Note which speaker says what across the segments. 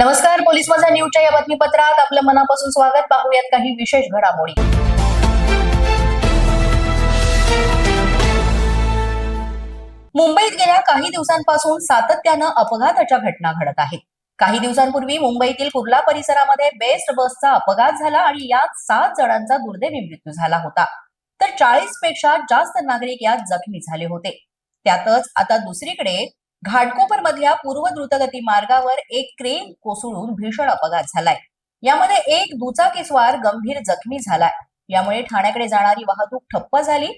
Speaker 1: नमस्कार पोलीस माझा न्यूजच्या या बातमीपत्रात आपलं मनापासून स्वागत. पाहूयात काही विशेष घडामोडी. मुंबईत गेल्या काही दिवसांपासून सातत्यानं अपघाताच्या घटना घडत आहेत. काही दिवसांपूर्वी मुंबईतील कुर्ला परिसरामध्ये बेस्ट बसचा अपघात झाला आणि यात सात जणांचा दुर्दैवी मृत्यू झाला होता. तर चाळीसपेक्षा जास्त नागरिक यात जखमी झाले होते. त्यातच आता दुसरीकडे घाटकोपर मधल्या पूर्व द्रुतगती मार्गावर एक क्रेन कोसळून भीषण अपघात झालाय. यामध्ये एक दुचाकीस्वार गंभीर जखमी झालाय. यामुळे ठाण्याकडे जाणारी वाहतूक ठप्प झाली.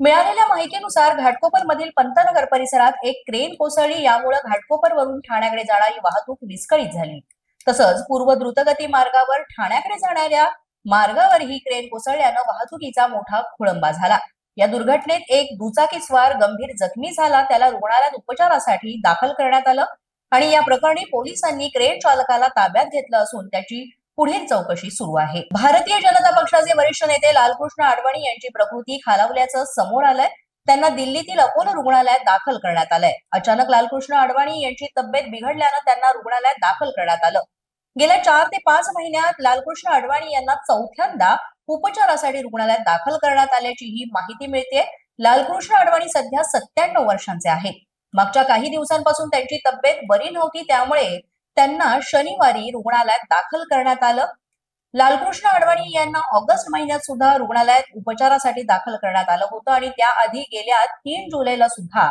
Speaker 1: मिळालेल्या माहितीनुसार घाटकोपर मधील पंतनगर परिसरात एक क्रेन कोसळली. यामुळे घाटकोपर वरून ठाण्याकडे जाणारी वाहतूक विस्कळीत झाली. तसंच पूर्व द्रुतगती मार्गावर ठाण्याकडे जाणाऱ्या मार्गावर ही क्रेन कोसळल्यानं वाहतुकीचा मोठा खोळंबा झाला. या दुर्घटनेत एक दुचाकीस्वार गंभीर जखमी झाला. त्याला रुग्णालयात उपचारासाठी दाखल करण्यात आलं आणि या प्रकरणी पोलिसांनी क्रेन चालकाला ताब्यात घेतलं असून त्याची पुढील चौकशी सुरू आहे. भारतीय जनता पक्षाचे वरिष्ठ नेते लालकृष्ण आडवाणी यांची प्रकृती खालावल्याचं समोर आलंय. त्यांना दिल्लीतील अपोलो रुग्णालयात दाखल करण्यात आलंय. अचानक लालकृष्ण आडवाणी यांची तब्येत बिघडल्यानं त्यांना रुग्णालयात दाखल करण्यात आलं. गेल्या चार ते पाच महिन्यात लालकृष्ण आडवाणी यांना चौथ्यांदा उपचारासाठी रुग्णालयात दाखल करण्यात आल्याची ही माहिती मिळते लालकृष्ण आडवाणी सध्या सत्त्याण्णव वर्षांचे आहेत. मागच्या काही दिवसांपासून त्यांची तब्येत बरी नव्हती त्यामुळे त्यांना शनिवारी रुग्णालयात दाखल करण्यात आलं. लालकृष्ण आडवाणी यांना ऑगस्ट महिन्यात सुद्धा रुग्णालयात उपचारासाठी दाखल करण्यात आलं होतं आणि त्याआधी गेल्या तीन जुलैला सुद्धा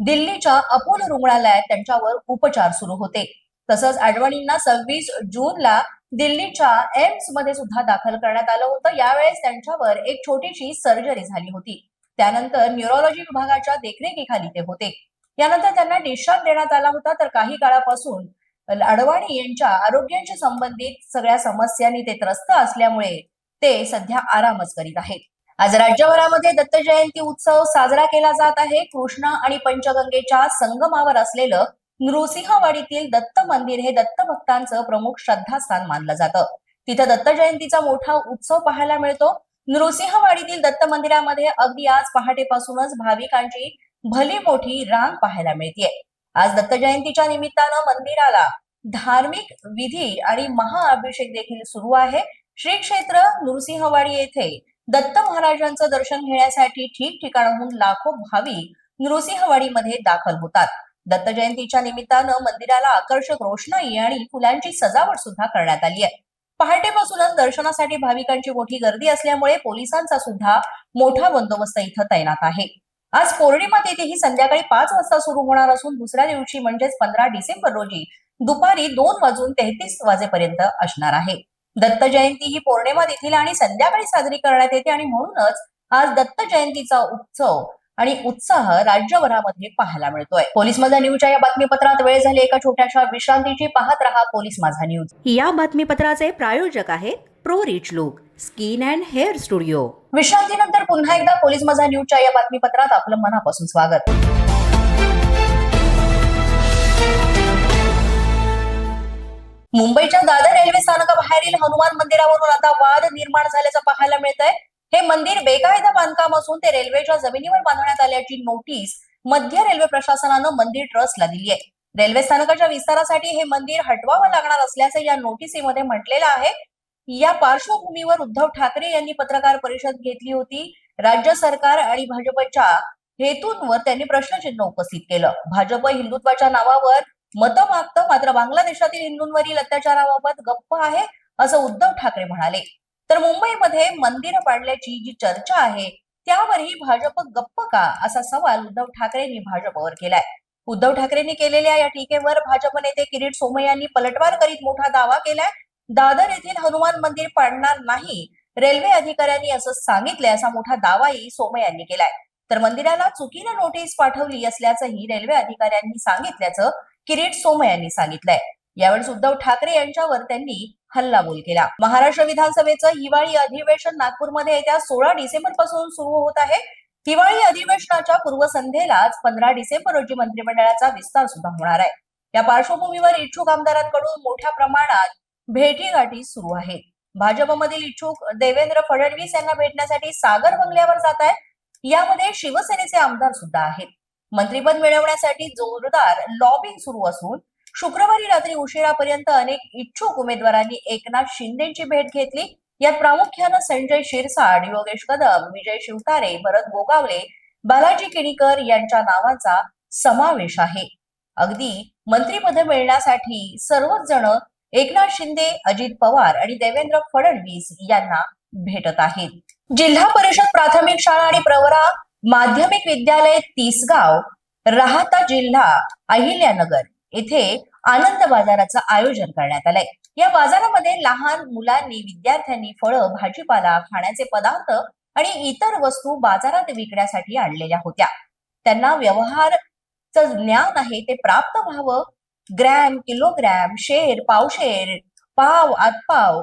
Speaker 1: दिल्लीच्या अपोलो रुग्णालयात त्यांच्यावर उपचार सुरू होते. तसंच आडवाणींना सव्वीस जूनला दिल्लीच्या एम्समध्ये सुद्धा दाखल करण्यात आलं होतं. यावेळेस त्यांच्यावर एक छोटीशी सर्जरी झाली होती. त्यानंतर न्यूरोलॉजी विभागाच्या देखरेखीखाली ते होते. यानंतर त्यांना डिस्चार्ज देण्यात आला होता. तर काही काळापासून अडवाणी यांच्या आरोग्याशी संबंधित सगळ्या समस्यांनी ते त्रस्त असल्यामुळे ते सध्या आरामच करीत आहेत. आज राज्यभरामध्ये दत्त जयंती उत्सव साजरा केला जात आहे. कृष्णा आणि पंचगंगेच्या संगमावर असलेलं नृसिंहवाडीतील दत्त मंदिर हे दत्त भक्तांचं प्रमुख श्रद्धास्थान मानलं जातं. तिथं दत्त जयंतीचा मोठा उत्सव पाहायला मिळतो. नृसिंहवाडीतील दत्त मंदिरामध्ये अगदी आज पहाटेपासूनच भाविकांची भली मोठी रांग पाहायला मिळते आज दत्त जयंतीच्या निमित्तानं मंदिराला धार्मिक विधी आणि महाअभिषेक देखील सुरू आहे. श्री क्षेत्र नृसिंहवाडी येथे दत्त महाराजांचं दर्शन घेण्यासाठी ठिकठिकाणाहून लाखो भाविक नृसिंहवाडीमध्ये दाखल होतात. दत्त जयंतीच्या निमित्तानं मंदिराला आकर्षक रोषणाई आणि फुलांची सजावट सुद्धा करण्यात आली आहे. पहाटेपासूनच दर्शनासाठी भाविकांची मोठी गर्दी असल्यामुळे पोलिसांचा सुद्धा मोठा बंदोबस्त इथं तैनात आहे. आज पौर्णिमा तिथीही संध्याकाळी पाच वाजता सुरू होणार असून दुसऱ्या दिवशी म्हणजेच पंधरा डिसेंबर रोजी दुपारी दोन वाजून तेहतीस वाजेपर्यंत असणार आहे. दत्त जयंती ही पौर्णिमा तिथीला आणि संध्याकाळी साजरी करण्यात येते आणि म्हणूनच आज दत्त जयंतीचा उत्सव आणि उत्साह राज्यभरामध्ये पाहायला मिळतोय. पोलीस माझा न्यूजच्या या बातमीपत्रात वेळ झाली एका छोट्याशा विश्रांतीची. पाहत रहा पोलीस माझा न्यूज.
Speaker 2: या बातमीपत्राचे प्रायोजक आहेत pro rich look skin and hair studio.
Speaker 1: विश्रांतीनंतर पुन्हा एकदा पोलीस माझा न्यूजच्या या बातमीपत्रात आपलं मनापासून स्वागत. मुंबईच्या दादर रेल्वे स्थानकाबाहेरील हनुमान मंदिरावरून आता वाद निर्माण झाल्याचं पाहायला मिळत आहे हे मंदिर बेकायदा बांधकाम असून ते रेल्वेच्या जमिनीवर बांधण्यात आल्याची नोटीस मध्य रेल्वे प्रशासनानं मंदिर ट्रस्टला दिली आहे. रेल्वे स्थानकाच्या विस्तारासाठी हे मंदिर हटवावं लागणार असल्याचं या नोटिसीमध्ये म्हटलेलं आहे. या पार्श्वभूमीवर उद्धव ठाकरे यांनी पत्रकार परिषद घेतली होती. राज्य सरकार आणि भाजपच्या हेतूंवर त्यांनी प्रश्नचिन्ह उपस्थित केलं. भाजप हिंदुत्वाच्या नावावर मतं मागतं मात्र बांगलादेशातील हिंदूंवरील अत्याचाराबाबत गप्प आहे असं उद्धव ठाकरे म्हणाले. तर मुंबईमध्ये मंदिरं पाडल्याची जी चर्चा आहे त्यावरही भाजप गप्प का? असा सवाल उद्धव ठाकरेंनी भाजपवर केलाय. उद्धव ठाकरेंनी केलेल्या या टीकेवर भाजप नेते किरीट सोमय यांनी पलटवार करीत मोठा दावा केलाय. दादर येथील हनुमान मंदिर पाडणार नाही रेल्वे अधिकाऱ्यांनी असं सांगितलंय असा मोठा दावाही सोमय यांनी केलाय. तर मंदिराला चुकीनं नोटीस पाठवली असल्याचंही रेल्वे अधिकाऱ्यांनी सांगितल्याचं किरीट सोमय यांनी सांगितलंय. यावेळेस उद्धव ठाकरे यांच्यावर त्यांनी हल्लाबोल केला. महाराष्ट्र विधानसभेचं हिवाळी अधिवेशन नागपूरमध्ये येत्या सोळा डिसेंबरपासून सुरू होत आहे. हिवाळी अधिवेशनाच्या पूर्वसंध्येलाच पंधरा डिसेंबर रोजी मंत्रिमंडळाचा विस्तार सुद्धा होणार आहे. या पार्श्वभूमीवर इच्छुक आमदारांकडून मोठ्या प्रमाणात भेटीगाठी सुरू आहेत भाजपमधील इच्छुक देवेंद्र फडणवीस यांना भेटण्यासाठी सागर बंगल्यावर जात आहे यामध्ये शिवसेनेचे आमदार सुद्धा आहेत. मंत्रीपद मिळवण्यासाठी जोरदार लॉबिंग सुरू असून शुक्रवारी रात्री उशिरापर्यंत अनेक इच्छुक उमेदवारांनी एकनाथ शिंदेची भेट घेतली. यात प्रामुख्यानं संजय शिरसाट योगेश कदम विजय शिवतारे भरत गोगावले बालाजी किणीकर यांच्या नावाचा समावेश आहे. अगदी मंत्रीपद मिळण्यासाठी सर्वच जण एकनाथ शिंदे अजित पवार आणि देवेंद्र फडणवीस यांना भेटत आहेत. जिल्हा परिषद प्राथमिक शाळा आणि प्रवरा माध्यमिक विद्यालय तिसगाव राहता जिल्हा अहिल्यानगर. येथे आनंद बाजाराचं आयोजन करण्यात आलंय. या बाजारामध्ये लहान मुलांनी विद्यार्थ्यांनी फळं भाजीपाला खाण्याचे पदार्थ आणि इतर वस्तू बाजारात विकण्यासाठी आणलेल्या होत्या. त्यांना व्यवहारचं ज्ञान आहे ते प्राप्त व्हावं. ग्रॅम किलोग्रॅम शेर पावशेर पाव आतपाव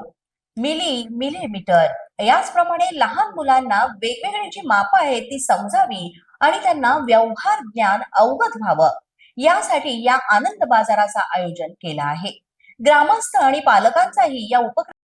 Speaker 1: मिली मिलीमीटर. याचप्रमाणे लहान मुलांना वेगवेगळी जी मापं आहेत ती समजावी आणि त्यांना व्यवहार ज्ञान अवगत व्हावं. यासाठी या आनंद बाजाराचं आयोजन केलं आहे. ग्रामस्थ आणि पालकांचाही या उपक्रम